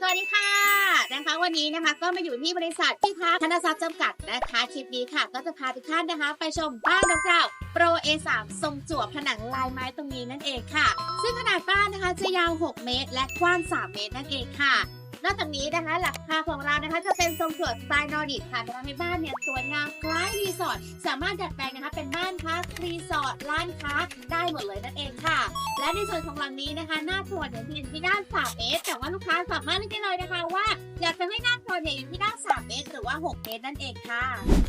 สวัสดีค่ะนะคะวันนี้นะคะก็มาอยู่ที่บริษัทที่พักธนทรัพย์จำกัดนะคะคลิปนี้ค่ะ ก็จะพาทุกท่านนะคะ ไปชมบ้านดอกดาวโปร A3 ทรงจั่วผนังลายไม้ตรงนี้นั่นเองค่ะ ซึ่งขนาดบ้านนะคะจะยาว 6 เมตร และกว้าง 3 เมตรนั่นเองค่ะ นอกจากนี้นะคะ หลักคาของเรานะคะจะเป็นทรงส่วสไตล์นอร์ดิกค่ะจะทำให้บ้านเนี่ยสวยงามคล้ายรีสอร์ทสามารถดัดแปลงนะคะ เป็นบ้านพักรีสอร์ทร้านค้าได้หมดเลยนั่นเองค่ะ และในส่วนของหลังนี้นะคะ หน้าสวนเนี่ยมีด้าน3เมตรแต่ว่าลูกค้าสามารถเลือกได้เลยนะคะว่า จะให้น้าครัวเนี่ยอยู่ที่ด้าน3เมตรหรือว่า 6 เมตรนั่นเองค่ะ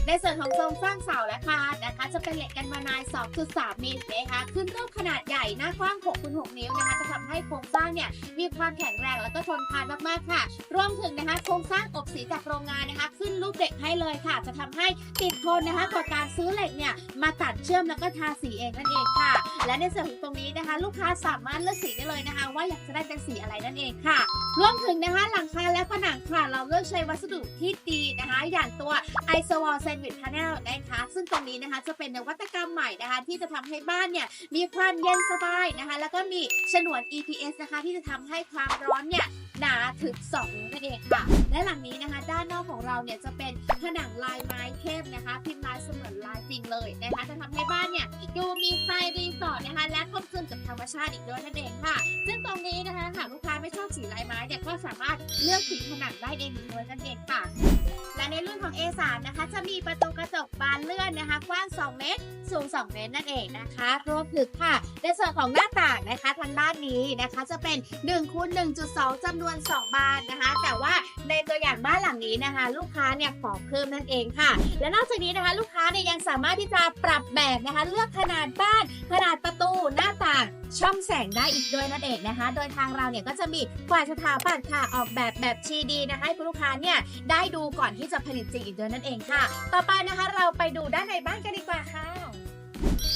ในส่วนของโครงสร้างเสาและคานนะคะ จะเป็นเหล็กกันมานาย 2.3 เมตรนะคะขึ้นรูปขนาดใหญ่หน้ากว้าง 6คูณ6นิ้วนะคะ จะทำให้โครงสร้างเนี่ยมีความแข็งแรงแล้วก็ทนทานมากๆค่ะ รวมถึงนะคะโครงสร้างอบสีจากโรงงานนะคะ ขึ้นรูปเหล็กให้เลยค่ะ จะทำให้ติดทนนะคะกว่าการซื้อเหล็กเนี่ยมาตัดเชื่อมแล้วก็ทาสีเองนั่นเองค่ะ และในส่วนของตรงนี้นะคะ ลูกค้าสามารถเลือกสีได้เลยนะคะ ว่าอยากจะได้เป็นสีอะไรนั่นเองค่ะ รวมถึงนะคะหลังคาและผนังค่ะเราเลือกใช้วัสดุที่ดีนะคะ อย่างตัว i s o w a l Sandwich Panel นะคะ ซึ่งตรงนี้นะคะจะเป็นนวัตกรรมใหม่นะคะ ที่จะทำให้บ้านเนี่ยมีความเย็นสบายนะคะ แล้วก็มีฉนวน EPS นะคะ ที่จะทำให้ความร้อนเนี่ยหนาถึง2นิ้วนั่นเองค่ะ และหลังนี้นะคะ ด้านนอกของเราเนี่ยจะเป็นผนังลายไม้เข้มนะคะ พิมพ์ลายเสมือนลายจริงเลยนะคะ จะทำให้บ้านเนี่ยดูมีสไตล์รีสอร์ทนะคะ และกลมกลืนกับธรรมชาติอีกด้วยนั่นเองค่ะ ซึ่งตรงนี้นะคะหากลูกค้าไม่ชอบสีลายไม้เนี่ยก็สามารถ เลือกสีผนังได้เองด้วยนั่นเองค่ะ และในรุ่นของ A3 นะคะ จะมีประตูกระจกบานเลื่อนนะคะ กว้าง 2 เมตร สูง 2 เมตรนั่นเองนะคะรวมถึงค่ะ ในส่วนของหน้าต่างนะคะทางด้านนี้นะคะจะเป็น1คูณ1.2จำนวน 2 บานนะคะ แต่ว่าในตัวอย่างบ้านหลังนี้นะคะ ลูกค้าเนี่ยขอเพิ่มนั่นเองค่ะ และนอกจากนี้นะคะ ลูกค้าเนี่ยยังสามารถที่จะปรับแบบนะคะ เลือกขนาดบ้าน ขนาดประตูหน้าต่างช่องแสงได้อีกด้วยนั่นเองนะคะ โดยทางเราเนี่ยก็จะมีฝ่ายสถาปัตย์ค่ะออกแบบแบบชีดีนะคะให้คุณลูกค้าเนี่ยได้ดูก่อนที่จะผลิตจริงอีกด้วยนั่นเองค่ะ ต่อไปนะคะเราไปดูด้านในบ้านกันดีกว่าค่ะ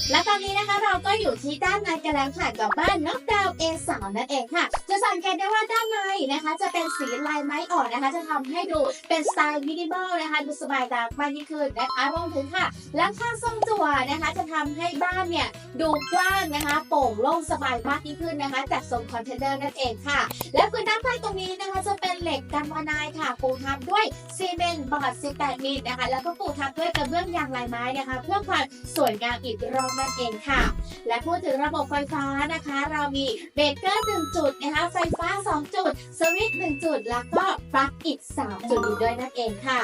และตอนนี้นะคะเราก็อยู่ที่ด้านในกันแล้วค่ะกับบ้านนกดาว A2 นั่นเองค่ะ จะสังเกตได้ว่าด้านในนะคะ จะเป็นสีลายไม้อ่อนนะคะ จะทำให้ดูเป็นสไตล์มินิมอลนะคะ ดูสบายตามากยิ่งขึ้นนะคะรวมถึงค่ะหลังคาทรงจั่วนะคะ จะทำให้บ้านเนี่ยดูกว้างนะคะ โปร่งโล่งสบายมากยิ่งขึ้นนะคะจากทรงคอนเทนเนอร์นั่นเองค่ะ และพื้นด้านใต้ตรงนี้นะคะ จะเป็นเหล็กกันวานายค่ะปูทับด้วยซีเมนต์บอร์ด18มิลนะคะ แล้วก็ปูทับด้วยกระเบื้องยางลายไม้นะคะ เพื่อความสวยงามอีกรอบนั่นเองค่ะ และพูดถึงระบบไฟฟ้านะคะ เรามีเบรกเกอร์1จุดนะคะไฟฟ้า 2 จุด สวิตช์1จุด แล้วก็ปลั๊กอีก 3 จุดอีกด้วยนั่นเองค่ะ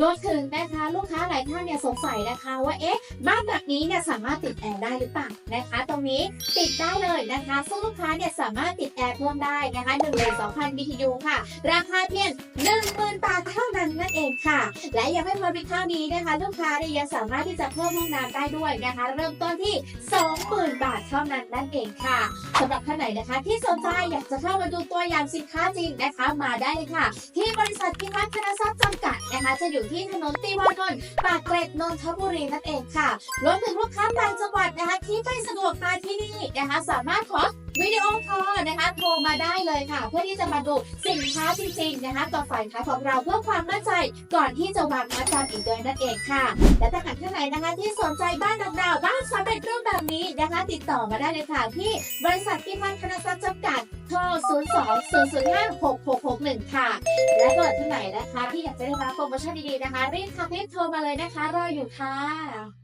รวมถึงนะคะลูกค้าหลายท่านเนี่ยสงสัยนะคะว่าเอ๊ะบ้านแบบนี้เนี่ยสามารถติดแอร์ได้หรือเปล่านะคะ ตรงนี้ติดได้เลยนะคะซึ่งลูกค้าเนี่ยสามารถติดแอร์เพิ่มได้นะคะ1 2 0 0 0 BTU ค่ะ ราคาเพียง10,000บาท เองค่ะ และยังไม่พอเพียงเท่านี้นะคะ ลูกค้าเนี่ยยังสามารถที่จะเพิ่มห้องน้ำได้ด้วยนะคะ เริ่มต้นที่ 20,000 บาทเท่านั้นนั่นเองค่ะสำหรับท่านไหนนะคะที่สนใจอยากจะเข้ามาดูตัวอย่างสินค้าจริงนะคะมาได้เลยค่ะ ที่บริษัทพิพัฒน์ธนทรัพย์จำกัดนะคะจะอยู่ที่ถนนตีวานนท์ปากเกร็ดนนทบุรีนั่นเองค่ะรวมถึงลูกค้าต่างจังหวัดนะคะที่ไม่สะดวกมาที่นี่นะคะ สามารถขอ วิดีโอคอลนะคะโทรมาได้เลยค่ะ เพื่อที่จะมาดูสินค้าจริงๆนะคะต่อฝ่ายขาของเราเพื่อความมั่นใจก่อนที่จะวางมาจำอีกด้วยนั่นเองค่ะ และถ้าหากท่านไหนนะคะที่สนใจบ้านดอกดาวบ้านสำเร็จรูปแบบนี้นะคะ ติดต่อมาได้เลยค่ะที่บริษัทพิพัฒน์ธนทรัพย์จำกัดโทร 0 2 0 0 5 6 6 6 1 ค่ะ และเกิดท่านไหนนะคะ ที่อยากจะได้รับโปรโมชั่นดีๆนะคะ รีบทักรีบโทรมาเลยนะคะรออยู่ค่ะ